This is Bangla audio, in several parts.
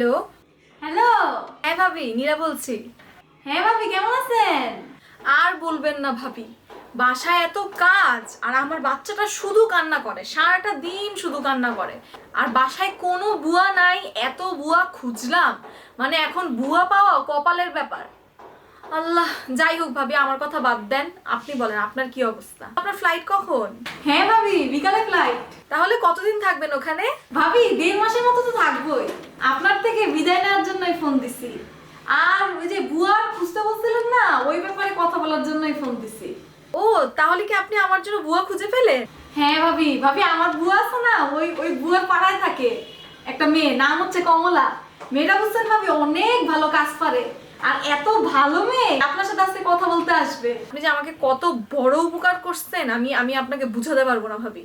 হ্যালো। হ্যালো। হ্যাঁ ভাবি নীরা বলছি। হ্যাঁ ভাবি কেমন আছেন? আর বলবেন না ভাবি বাসায় এত কাজ আর আমার বাচ্চাটা শুধু কান্না করে সারাটা দিন শুধু কান্না করে। আর বাসায় কোনো বুয়া নাই এত বুয়া খুঁজলাম মানে এখন বুয়া পাওয়া কপালের ব্যাপার। আল্লাহ যাই হোক ভাবি আমার কথা বাদ দেন আপনি বলেন আপনার কি অবস্থা? আপনার ফ্লাইট কখন? হ্যাঁ ভাবি বিকালে ফ্লাইট তাহলে কতদিন থাকবেন ওখানে? ভাবি দেড় মাসের মতো তো থাকবোই। আপনার থেকে বিদায় নেওয়ার জন্যই ফোন দিছি। আর ওই যে বুয়ার খুঁজতে বলছিলেন না ওই ব্যাপারে কথা বলার জন্যই ফোন দিছি। ও তাহলে কি আপনি আমার জন্য বুয়া খুঁজে পেলেন? হ্যাঁ ভাবি ভাবি আমার বুয়া আছে না ওই ওই বুয়ার পাড়ায় থাকে। একটা মেয়ে নাম হচ্ছে কমলা। মেয়েটা বুঝছেন ভাবি অনেক ভালো কাজ পারে। আর এত ভালো মেয়ে আপনার সাথে আজকে কথা বলতে আসবে। আপনি যে আমাকে কত বড় উপকার করছেন আমি আমি আপনাকে বুঝাতে পারব না ভাবি।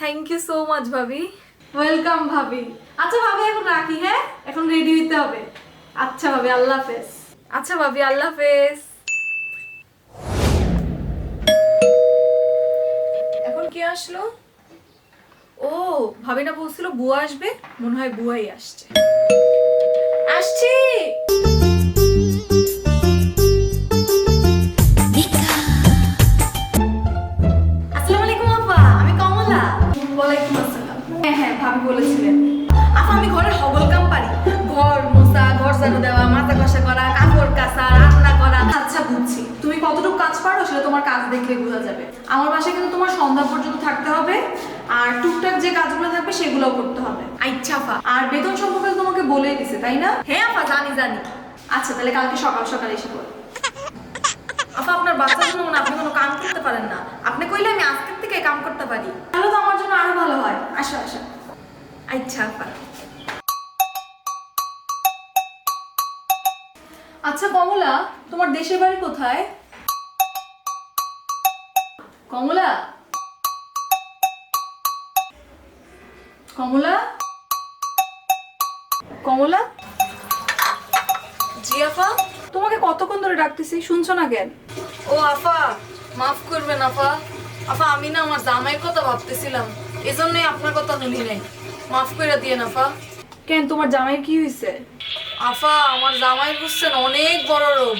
থ্যাংক ইউ সো মাচ ভাবি। ওয়েলকাম ভাবি। আচ্ছা ভাবি, এখন রাখি হ্যাঁ? এখন রেডি হইতে হবে। আচ্ছা ভাবি, আল্লাহ হাফেজ। আচ্ছা ভাবি, আল্লাহ হাফেজ। এখন কে আসলো? ও ভাবি না বলছিল, বুয়া আসবে। মনে হয় বুয়াই আসছে। আসছি! বলেছিলেন। আপা আমি ঘরের হবল কাম পারি। ঘর মোছা, ঘর ঝাড়ু দেওয়া, মাথা কষা করা, কাপড় কাচা, রান্না করা। আচ্ছা বুঝছি। তুমি কতটুকু কাজ পারো সেটা তোমার কাজ দেখলে বোঝা যাবে। আমার বাসায় কিন্তু তোমার সন্ধ্যা পর্যন্ত থাকতে হবে। আর টুকটাক যে কাজগুলো থাকবে সেগুলোও করতে হবে। আচ্ছা আপা আর বেতন সম্পর্কে তোমাকে বলেই দিছে, তাই না? হ্যাঁ আপা জানি জানি। আচ্ছা তাহলে কালকে সকাল সকাল এসে পড়ো আপা আপনার বাচ্চার জন্য আপনি কোনো কাম করতে পারেন না। আপনি কইলে আমি আজকের থেকে কাম করতে পারি। তাহলে তো আমার জন্য আরও ভালো হয়। আসো আসো। আচ্ছা আপা আচ্ছা কমলা তোমার দেশের বাড়ি কোথায়? কমলা? কমলা? কমলা? জি আপা তোমাকে কতক্ষণ ধরে ডাকতেছি? শুনছো না কেন? ও আফা মাফ করবেন আফা। আফা আমি না আমার জামাইয়ের কথা ভাবতেছিলাম। এজন্যই আপনার কথা শুনি নাই। মাফ করে দিয়ে আফা। কেন তোমার জামাইয়ের কি হয়েছে আফা আমার জামাই বুঝছেন অনেক বড় রোগ।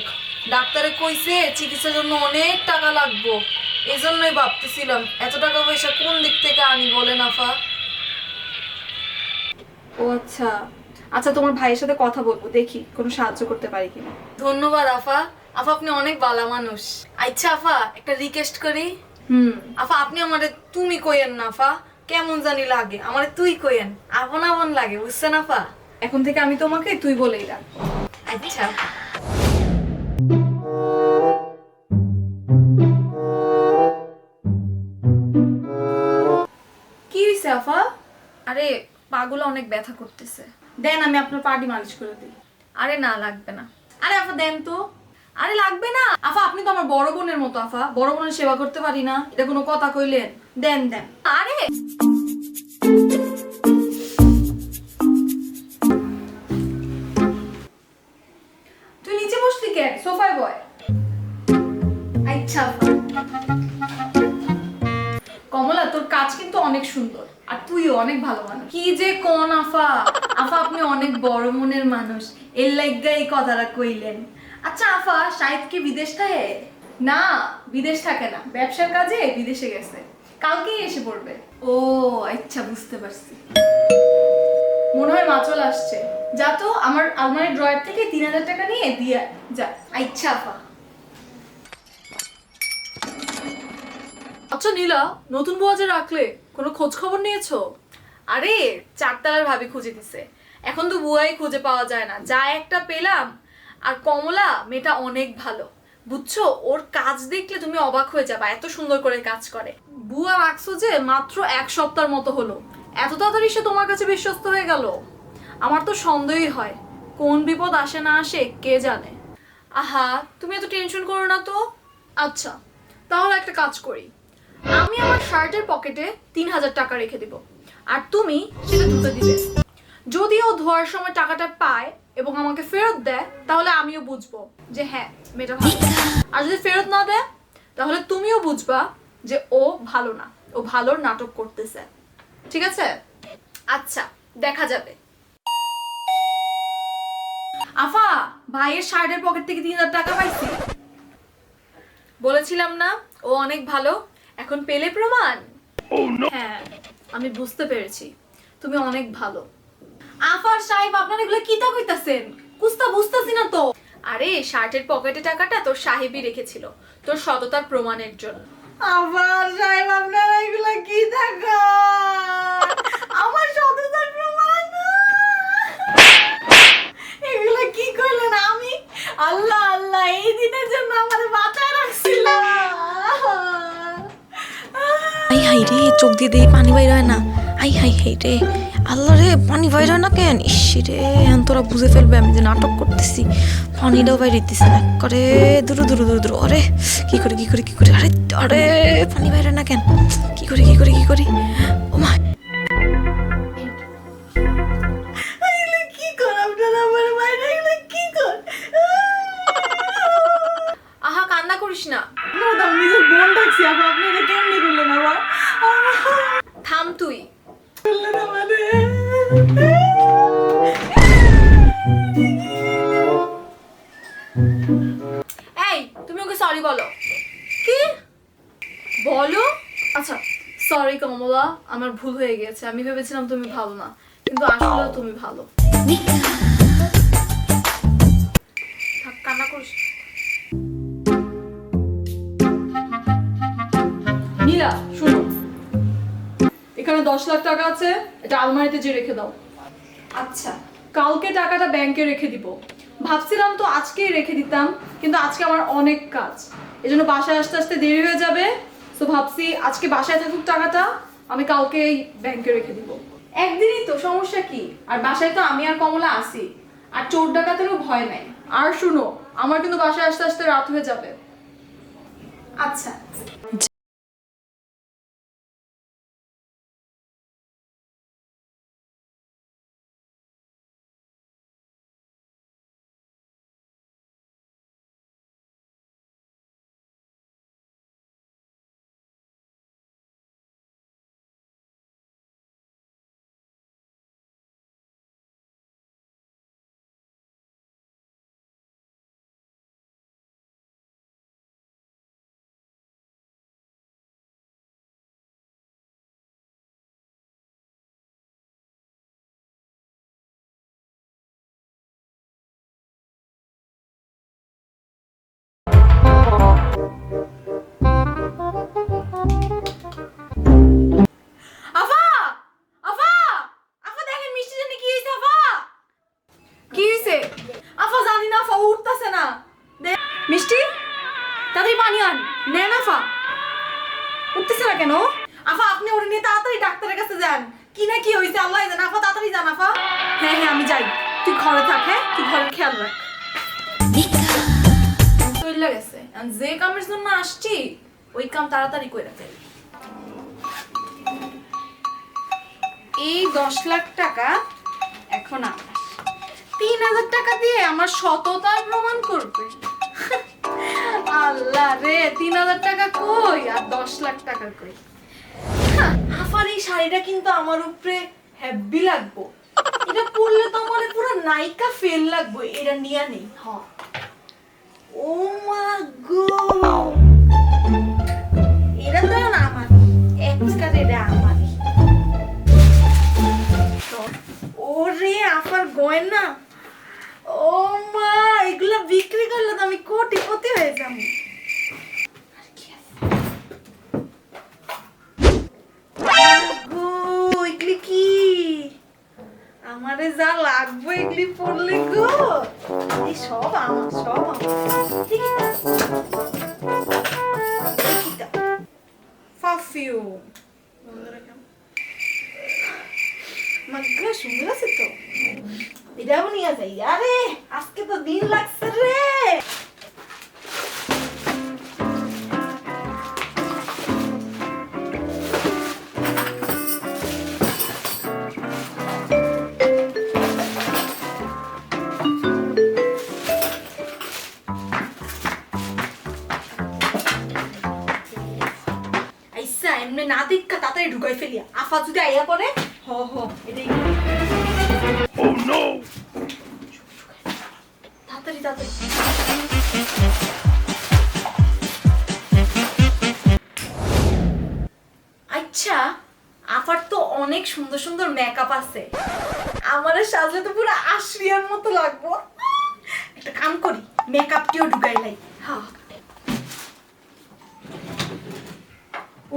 ডাক্তারে কইছে চিকিৎসার জন্য অনেক টাকা লাগবো। এজন্যই ভাবতেছিলাম এত টাকা পয়সা কোন দিক থেকে আনি বলেন আফা? ও আচ্ছা। আচ্ছা তোমার ভাইয়ের সাথে কথা বলব দেখি কোনো সাহায্য করতে পারি কিনা। ধন্যবাদ আফা। আফা আপনি অনেক ভালো মানুষ। আচ্ছা আফা একটা রিকোয়েস্ট করি। হুম। আফা আপনি আমারে তুমি কইেন না আফা। কেমন জানি লাগে আমারে তুই কইেন আপন আপন লাগে বুঝছেন আফা এখন থেকে আমি তোমাকে তুই বলেই রাখব। আচ্ছা। কি হয়েছে আফা আরে পাগুলো অনেক ব্যথা করতেছে। দেন আমি আপনার পার্টি মালিশ করে দিই। আরে না লাগবে না। আরে আফা দেন তো। আরে লাগবে না। আফা, আপনি তো আমার বড় বোনের মতো, আফা। বড় বোনের সেবা করতে পারি না। এটা কোনো কথা কইলেন? দেন দেন। আরে! তুই নিচে বসলি কেন সোফায় বয়। আচ্ছা। কমলা, তোর কাজ কিন্তু অনেক সুন্দর। আর তুইও অনেক ভালো মানুষ। কি যে কোন, আফা। আফা, আপনি অনেক বড় মনের মানুষ। এর লাইগা এই কথাটা কইলেন। আচ্ছা আফা শাহিদ কি বিদেশ থাকে? না বিদেশ থাকে না। ব্যবসার কাজে বিদেশে গেছে। কালকেই এসে পড়বে। ও আচ্ছা বুঝতে পারছি। মনে হয় মাচল আসছে। যা তো আমার আলমারির ড্রয়ার থেকে তিন হাজার টাকা নিয়ে দিয়ে যা। আচ্ছা আফা। আচ্ছা নীলা নতুন বউ যে রাখলে কোনো খোঁজ খবর নিয়েছো? আরে চারতলার ভাবি খুঁজে দিছে। এখন তো বুয়াই খুঁজে পাওয়া যায় না। যা একটা পেলাম আর কমলা, মেয়েটা অনেক ভালো। বুঝছ? ওর কাজ দেখলে তুমি অবাক হয়ে যাবা, এত সুন্দর করে কাজ করে। বুয়া রাখছো যে মাত্র এক সপ্তাহের মতো হলো। এত তাড়াতাড়ি সে তোমার কাছে বিশ্বস্ত হয়ে গেল? আমার তো সন্দেহই হয়, কোন বিপদ আসে না আসে কে জানে। আহা, তুমি এত টেনশন করো না তো? আচ্ছা তাহলে একটা কাজ করি। আমি আমার শার্টের পকেটে তিন হাজার টাকা রেখে দিব। আর তুমি সেটা ধুতে দিবে। যদি ও ধোয়ার সময় টাকাটা পায় এবং আমাকে ফেরত দেয় তাহলে আমিও বুঝব যে হ্যাঁ মেয়েটা ভালো। আর যদি ফেরত না দেয় তাহলে তুমিও বুঝবা যে ও ভালো না। ও ভালোর নাটক করতেছে। ঠিক আছে? আচ্ছা দেখা যাবে। আফা ভাইয়ের শার্টের পকেট থেকে তিন হাজার টাকা পাইছি। বলেছিলাম না ও অনেক ভালো। এখন পেলে প্রমাণ? হ্যাঁ আমি বুঝতে পেরেছি। তুমি অনেক ভালো। আফার সাহেব আপনারা এগুলো কি তা কইতাছেন? কুস্তা বুঝতাছি না তো। আরে শার্টের পকেটে টাকাটা তোর সাহেবই রেখেছিল। তোর সততার প্রমাণের জন্য। আবার সাহেব আপনারা এগুলো কি থাকা আমার সততার প্রমাণ এগুলো কি করলেন আমি? আল্লাহ আল্লাহ এই দিনের জন্য আমার বাঁচায় রাখছিল। আই হাই রে চোখ দিয়ে দিয়ে পানি বাইর হয় না। আই হাই হাই রে। আল্লাহ রে পানি বাইর না কেন? ইসি রে এখন তোরা বুঝে ফেলবে আমি যে নাটক করতেছি। পানিটাও বাইরে দিতেছে না। করে দূর দূর দূর দূর। আরে কি করে কি করে কি করে? আরে আরে পানি বাইর না কেন? কি করে কি করে কি করি? ও মা। এগুলো কি কর আপনারা আমার বাইরে এগুলো কি কর? আহা কান্না করিস না। আপনারা আমি নিজের বোন ডাকছি আপা আপনি এটা কেমনি করলেন আবার থাম তুই। আমারে এই তুমি ওকে সরি বলো। কি? বলো? আচ্ছা সরি কমলা আমার ভুল হয়ে গেছে। আমি ভেবেছিলাম তুমি ভালো না কিন্তু আসলে তুমি ভালো। থাক, কান্না করিস এখানে দশ লাখ টাকা আছে এটা আলমারিতে যে রেখে দাও। আচ্ছা। কালকে টাকাটা ব্যাংকে রেখে দিব। ভাবছিলাম তো আজকেই রেখে দিতাম কিন্তু আজকে আমার অনেক কাজ। এজন্য বাসায় আসতে আসতে দেরি হয়ে যাবে তো ভাবছি আজকে বাসায় থাকুক টাকাটা আমি কালকেই ব্যাংকে রেখে দিব। একদিনই তো সমস্যা কি? আর বাসায় তো আমি আর কমলা আসি আর চোর ডাকাতেরও ভয় নাই। আর শুনো আমার কিন্তু বাসায় আসতে আসতে রাত হয়ে যাবে। আচ্ছা। ওই কাম তাড়াতাড়ি করে ফেল। এই দশ লাখ টাকা এখন আমার। তিন হাজার টাকা দিয়ে আমার সততার প্রমাণ করবে। আল্লাহ রে তিন হাজার টাকা কই আর দশ লাখ টাকা কই? হ্যাঁ, আফার এই শাড়িটা কিন্তু আমার উপরে হ্যাপি লাগবো। এটা পরলে তো আমার পুরো নায়িকা ফেল লাগবে এটা নিয়ে নেই। হ্যাঁ ও মা গো। তো আমার গয়না। ও বিক্রি করলে আমি কোটিপতি হয়ে যাব। আমারে যা লাগবে এগুলি পড়লে গো। সব আমার সব আমার। পারফিউম মাগ্গা সুন্দর আছে তো এটাও নিয়ে যাই আরে আজকে তো দিন লাগছে রে আচ্ছা আপার তো অনেক সুন্দর সুন্দর মেকআপ আছে। আমার সাজলে তো পুরো আশ্রিয়ার মতো লাগবো। একটা কাম করি মেকআপটিও ঢুকাই লাই। হ্যাঁ।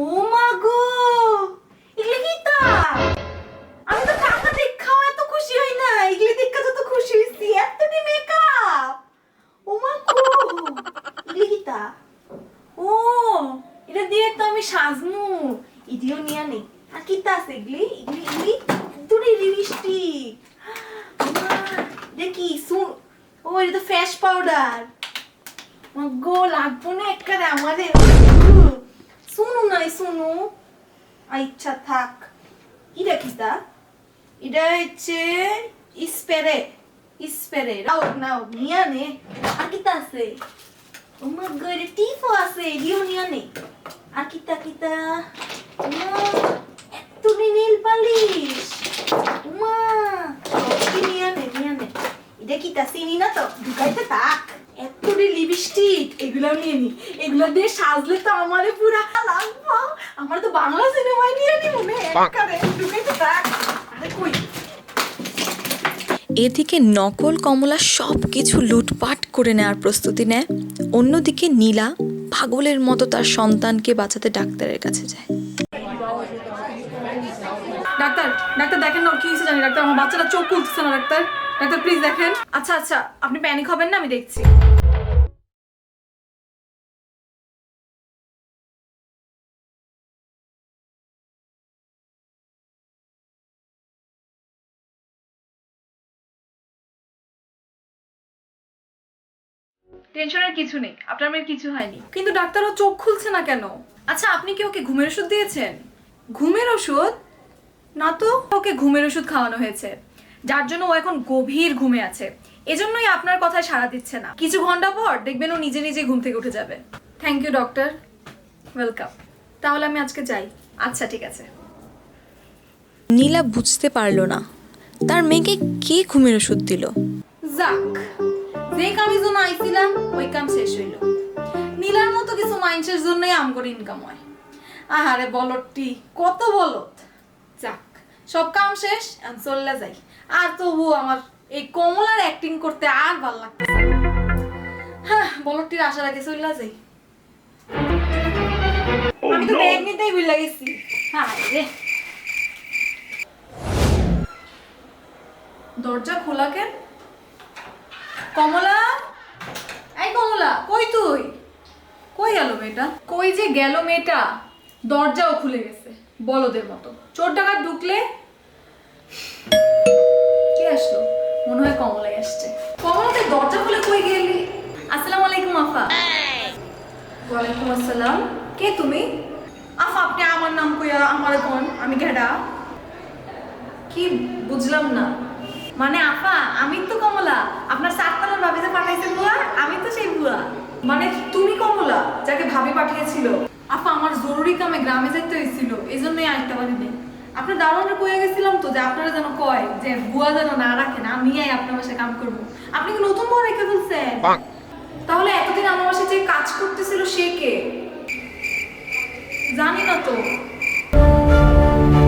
ও মা গো! আমি সাজমু। ইডিও নিয়া নেই। আর কি তা এগুলি এগুলি এগুলি দুটি লিপস্টিক দেখি শুন ও, এটা তো ফ্রেশ পাউডার। গো, লাগবো না একবারে আমাদের। শুনু নাই শুনু আচ্ছা থাক। এটা কি তা? এটা হচ্ছে স্প্রে স্প্রে নাও নাও, নিয়া নে। আর কি তা আছে টিপও আছে এডিও নিয়া নে আর কি তা কি তা মা এত নীল পালিশ মা কি নিয়া নে নিয়া নে এটা কি তা চিনি না তো ঢুকাইতে থাক এত লিপস্টিক এগুলো নিয়ে নি এগুলো দিয়ে সাজলে তো আমারে পুরা লাগবো আমার তো বাংলা সিনেমায় নিয়ে নি মনে একারে ঢুকাইতে থাক আরে কই এদিকে নকল কমলা সব কিছু লুটপাট করে নেওয়ার প্রস্তুতি নেয়। অন্যদিকে নীলা ভাগলের মতো তার সন্তানকে বাঁচাতে ডাক্তারের কাছে যায়। ডাক্তার ডাক্তার দেখেন না কি হয়েছে জানি। ডাক্তার আমার বাচ্চাটা চোখ খুলতেছে না ডাক্তার। ডাক্তার প্লিজ দেখেন। আচ্ছা আচ্ছা আপনি প্যানিক হবেন না আমি দেখছি। টেনশনের কিছু নেই, আপনার মেয়ের কিছু হয়নি। কিন্তু ডাক্তার ও চোখ খুলছে না কেন? আচ্ছা আপনি কি ওকে ঘুমের ওষুধ দিয়েছেন? ঘুমের ওষুধ? না তো, ওকে ঘুমের ওষুধ খাওয়ানো হয়েছে। যার জন্য ও এখন গভীর ঘুমে আছে। এজন্যই আপনার কথায় সাড়া দিচ্ছে না। কিছু ঘণ্টা পর দেখবেন ও নিজে নিজে ঘুম থেকে উঠে যাবে। থ্যাংক ইউ ডক্টর ওয়েলকাম তাহলে আমি আজকে যাই। আচ্ছা ঠিক আছে। নীলা বুঝতে পারল না। তার মেয়েকে কে ঘুমের ওষুধ দিল? যাক যে কামের জন্য আইছিলাম ওই কাম শেষ হইল। নীলার মতো কিছু মানুষের জন্যই আমগর ইনকাম হয়। আহারে বলটি কত বলত যাক সব কাম শেষ চললে যাই। আর তবু আমার এই কমলার অ্যাক্টিং করতে আর ভালো লাগতেছে হ্যাঁ বলটির আশা রাখে চললা যাই। আমি তো ব্যাগ নিতেই ভুল গেছি। হ্যাঁ রে দরজা খোলা কেন? কমলা? এই কমলা, কই তুই? কই গেল মেয়েটা? কই যে গেল মেয়েটা? দরজাও খুলে গেছে, বলদের মতো। চোর ডাকাত ঢুকলে কে আসলো? মনে হয় কমলাই আসছে। কমলা তুই দরজা খুলে কই গেলি? আসসালামু আলাইকুম, আফা। ওয়ালাইকুম আসসালাম। কে তুমি? আফা, আপনি আমার নাম কইয়া আমার কোন আমি ঘেডা। কি, বুঝলাম না। মানে আফা আমি তো কমলা। আপনার সাততলার ভাবি যে পাঠাইছে বুয়া আমি তো সেই বুয়া। মানে তুমি কমলা যাকে ভাবি পাঠিয়েছিল। আফা আমার জরুরি কামে গ্রামে যেতে হয়েছিল এই জন্যই আইতে পারিনি। আপনার দারোয়ানটা কয়ে গেছিলাম তো যে আপনারা যেন কয় যে বুয়া যেন না রাখেন আমি আই আপনার বাসায় কাম করব। আপনি কি নতুন বউ রেখে বলছেন তাহলে এতদিন আমার বাসায় যে কাজ করতেছিল সে কে? জানি না তো।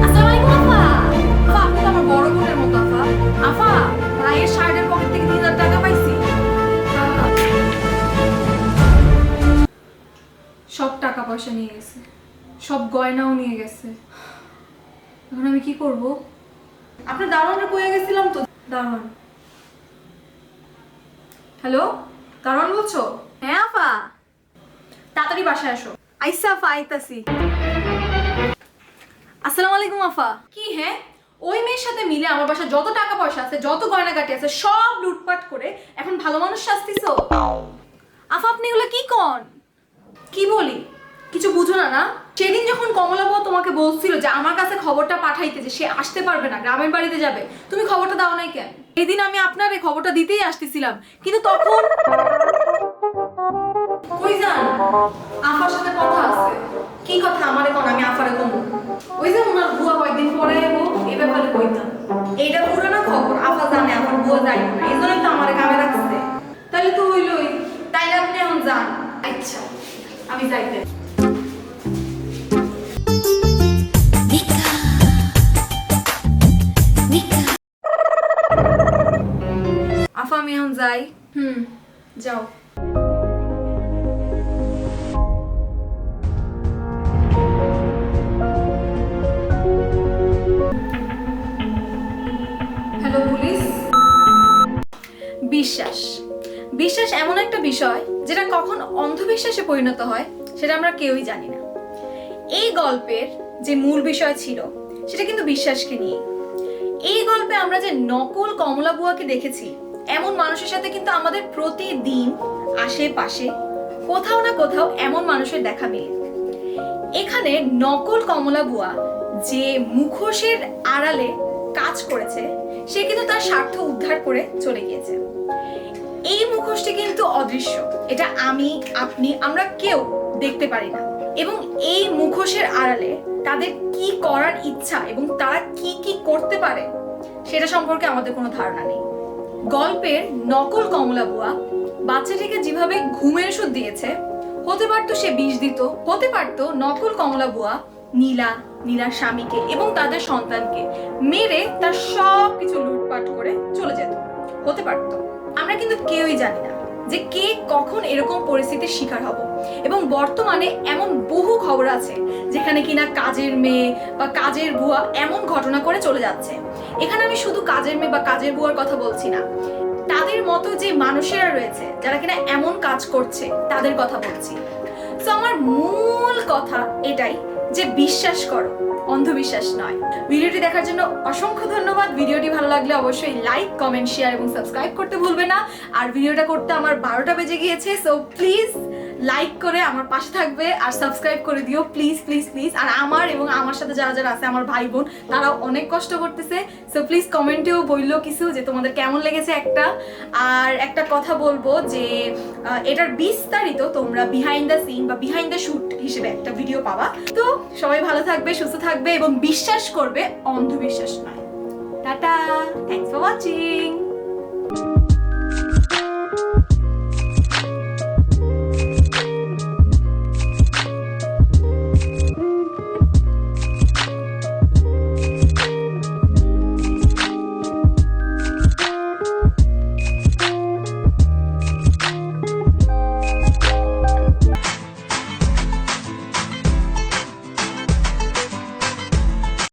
আসসালামু আলাইকুম আফা আফা আপনি আমার বড় বোনের মতো। আফা ভাইয়ের শার্টের পকেট থেকে তিন হাজার টাকা পাইছি। সব টাকা পয়সা নিয়ে গেছে। সব গয়নাও নিয়ে গেছে। এখন আমি কি করব? আপনার দারোয়ানটা কয়ে গেছিলাম তো। দারোয়ান। হ্যালো? দারোয়ান বলছো? হ্যাঁ আফা তাড়াতাড়ি বাসায় আসো। আইসা আফা আইতাছি। আসসালামু আলাইকুম আফা কি হ্যাঁ? ওই মেয়ের সাথে মিলে আমার বাসায় যত টাকা পয়সা আছে, যত গয়নাগাটি আছে, সব লুটপাট করে এখন ভালো মানুষ শাস্তিছো? আফা, আপনি এগুলো কি কন? কি বলি? কিছু বুঝো না না? সেদিন যখন কমলা বউ তোমাকে বলছিল যে আমার কাছে খবরটা পাঠাইতে যে সে আসতে পারবে না, গ্রামের বাড়িতে যাবে, তুমি খবরটা দাও নাই কেন? সেদিন আমি আপনার এই খবরটা দিতেই আসতেছিলাম, কিন্তু তখন যান? আফার সাথে কথা আছে। কি কথা আমারে কোন? আমি আফারে কমু। ওই যে ওনার বুয়া কয়েকদিন পরে এবো এই ব্যাপারে কইতাম এইটা পুরানো খবর আফা জানে আমার বুয়া যাই না এই জন্যই তো আমারে কামে রাখছে। তাহলে তো হইলই তাইলে আপনি এখন যান। আচ্ছা আমি যাইতে। আফা আমি এখন যাই। হুম যাও। কখন অন্ধবিশ্বাসে পরিণত হয় সেটা আমরা কেউই জানি না। এই গল্পের যে মূল বিষয় ছিল, সেটা কিন্তু বিশ্বাসকে নিয়ে এই গল্পে আমরা যে নকল কমলা বুয়াকে দেখেছি, এমন মানুষের সাথে কিন্তু আমাদের প্রতিদিন আশেপাশে কোথাও না কোথাও এমন মানুষের দেখা মেলে। এখানে নকল কমলা বুয়া যে মুখোশের আড়ালে কাজ করেছে, সে কিন্তু তার স্বার্থ উদ্ধার করে চলে গিয়েছে। এই মুখোশটি কিন্তু অদৃশ্য। এটা আমি, আপনি, আমরা কেউ দেখতে পারি না। এবং এই মুখোশের আড়ালে তাদের কি করার ইচ্ছা এবং তারা কি কি করতে পারে, সেটা সম্পর্কে আমাদের কোনো ধারণা নেই। গল্পের নকল কমলা বুয়া বাচ্চাটিকে যেভাবে ঘুমের ওষুধ দিয়েছে, হতে পারতো সে বিষ দিত, হতে পারতো নকল কমলা বুয়া নীলা, নীলার স্বামীকে এবং তাদের সন্তানকে মেরে তার সব কিছু লুটপাট করে চলে যেত। হতে পারতো। আমরা কিন্তু কেউই জানি না যে কে কখন এরকম পরিস্থিতির শিকার হব। এবং বর্তমানে এমন বহু খবর আছে যেখানে কিনা কাজের মেয়ে বা কাজের বুয়া এমন ঘটনা করে চলে যাচ্ছে। এখানে আমি শুধু কাজের মেয়ে বা কাজের বুয়ার কথা বলছি না। তাদের মতো যে মানুষেরা রয়েছে, যারা কিনা এমন কাজ করছে, তাদের কথা বলছি। তো আমার মূল কথা এটাই যে বিশ্বাস করো অন্ধবিশ্বাস নয়। ভিডিওটি দেখার জন্য অসংখ্য ধন্যবাদ। ভিডিওটি ভালো লাগলে অবশ্যই লাইক, কমেন্ট, শেয়ার এবং সাবস্ক্রাইব করতে ভুলবে না। আর ভিডিওটা করতে আমার বারোটা বেজে গিয়েছে সো প্লিজ লাইক করে আমার পাশে থাকবে আর সাবস্ক্রাইব করে দিও। প্লিজ প্লিজ প্লিজ আর আমার এবং আমার সাথে যারা যারা আছে, আমার ভাই বোন, তারাও অনেক কষ্ট করতেছে। সো প্লিজ কমেন্টেও বলল কিছু যে তোমাদের কেমন লেগেছে একটা। আর একটা কথা বলব যে এটার বিস্তারিত তোমরা বিহাইন্ড দ্য সিন বা বিহাইন্ড দ্য শুট হিসেবে একটা ভিডিও পাবা। তো সবাই ভালো থাকবে, সুস্থ থাকবে এবং বিশ্বাস করবে, অন্ধবিশ্বাস নয়। টাটা! Thanks for watching